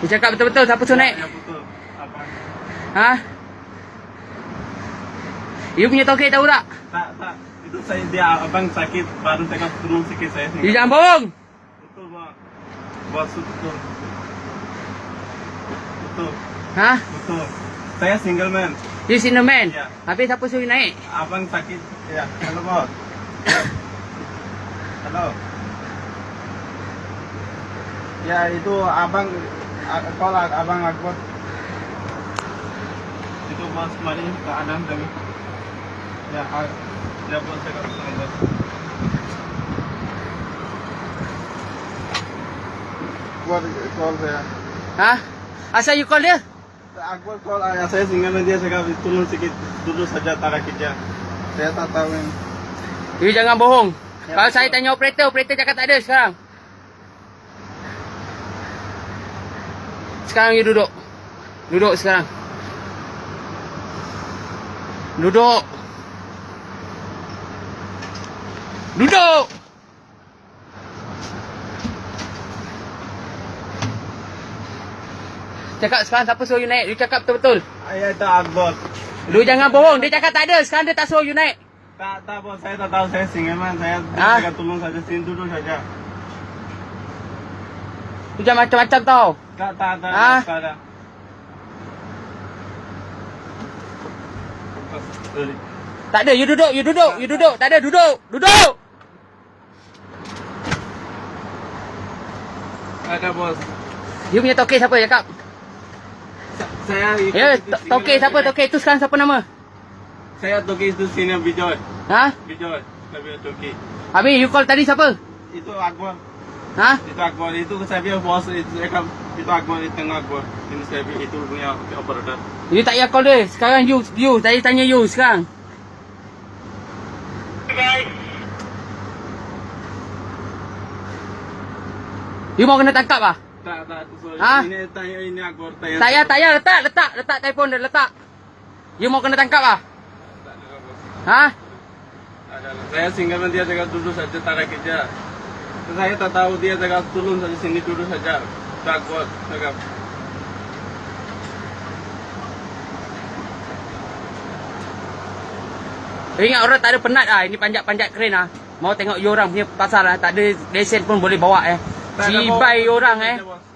Dia cakap betul-betul siapa suruh naik? Ya. Ha? You punya tokek tahu tak? Tak, tak. Itu saya dia abang sakit baru saya kasih turun sikit saya You single. jangan bohong. Betul bang. Bos betul. Betul. Ha? Betul. Saya single man. You single man. Ya. Habis siapa suruh you naik? Abang sakit. Ya. Halo bos. Halo. Ya itu abang a- abang Akbar. Itu bos mari ke Adam kami. Ya, a- ya bos saya bos. Akbar call saya. Ha? Asal you call dia? Akbar call ayah saya single man dia cakap tolong sikit dulu saja tarik kerja. Saya tak tahu ini. You jangan bohong. Ya, Kalau betul. saya tanya operator, operator cakap tak ada sekarang. Sekarang you duduk. Duduk sekarang. Duduk. Duduk. Cakap sekarang siapa suruh you naik? You cakap betul-betul. Ayah itu Akbar. Lu jangan bohong. Dia cakap tak ada. Sekarang dia tak suruh you naik. Tak, tak bos, saya tak tahu saya single saya cakap tolong saja sini duduk saja. Jangan macam-macam tau. Tak, tak, tak, Ah. tak sorry. Tak ada. You duduk. You duduk. You duduk. Tak ada. Duduk. Duduk. Ada bos. You punya tokek siapa cakap? Sa- Saya Ya, tokek siapa? saya- Tokek itu sekarang siapa nama? Saya toki itu sini Bijoy. Ha? Bijoy, lebih toki. Habis you call tadi siapa? Itu Akbar, Ha? itu Akbar, itu saya punya bos, itu cakap itu Akbar, itu tengah Akbar. Ini saya itu punya operator. You tak payah call dia. Sekarang you, you. Tadi tanya you sekarang. You mau kena tangkap ah? Tak, tak, sorry. Ah. Ini tanya ini Akbar, tanya. Tak payah, tak payah. Letak, letak. Letak telefon dia, letak. You mau kena tangkap ah? Tak ada. Ha? Tak ada. Saya single man dia cakap duduk saja tarik kerja. Saya tak tahu dia cakap turun saja sini duduk saja. Tak kuat cakap. You ingat orang tak ada penat ah. Ini panjat-panjat keren ah. Mau tengok you orang punya pasal ah. Tak ada lesen pun boleh bawa eh. Cibai bawa- orang eh. Bos.